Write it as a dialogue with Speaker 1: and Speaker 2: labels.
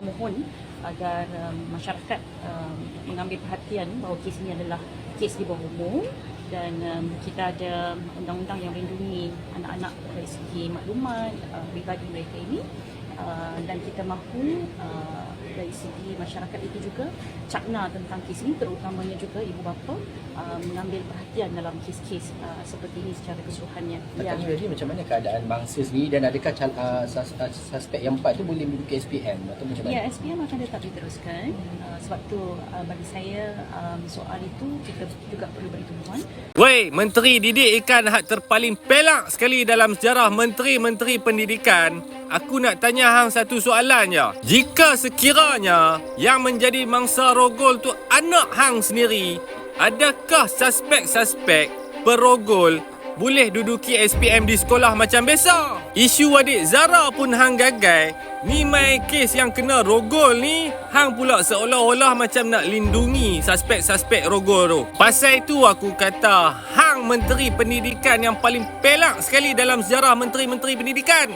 Speaker 1: juga mohon agar um, masyarakat um, mengambil perhatian bahawa kes ini adalah kes di bawah umur dan um, kita ada undang-undang yang melindungi anak-anak dari segi maklumat uh, pribadi mereka ini. Uh, dan kita mahu uh, dari segi masyarakat itu juga cakna tentang kes ini terutamanya juga ibu bapa uh, mengambil perhatian dalam kes-kes uh, seperti ini secara keseluruhannya.
Speaker 2: Ya. Tanya jadi macam mana keadaan bangsa sendiri dan adakah cal- uh, sus- uh, suspek yang empat tu boleh menduduki SPM atau macam mana?
Speaker 1: Ya, SPM akan tetap diteruskan. Uh, sebab tu uh, bagi saya um, soal itu kita juga perlu beri tumpuan.
Speaker 3: Wei, Menteri Didik Ikan hak terpaling pelak sekali dalam sejarah Menteri-Menteri Pendidikan. Aku nak tanya hang satu soalan je. Jika sekiranya yang menjadi mangsa rogol tu anak hang sendiri, adakah suspek-suspek perogol boleh duduki SPM di sekolah macam biasa? Isu adik Zara pun hang gagal. Ni mai kes yang kena rogol ni, hang pula seolah-olah macam nak lindungi suspek-suspek rogol tu. Pasal itu aku kata, hang menteri pendidikan yang paling pelak sekali dalam sejarah menteri-menteri pendidikan.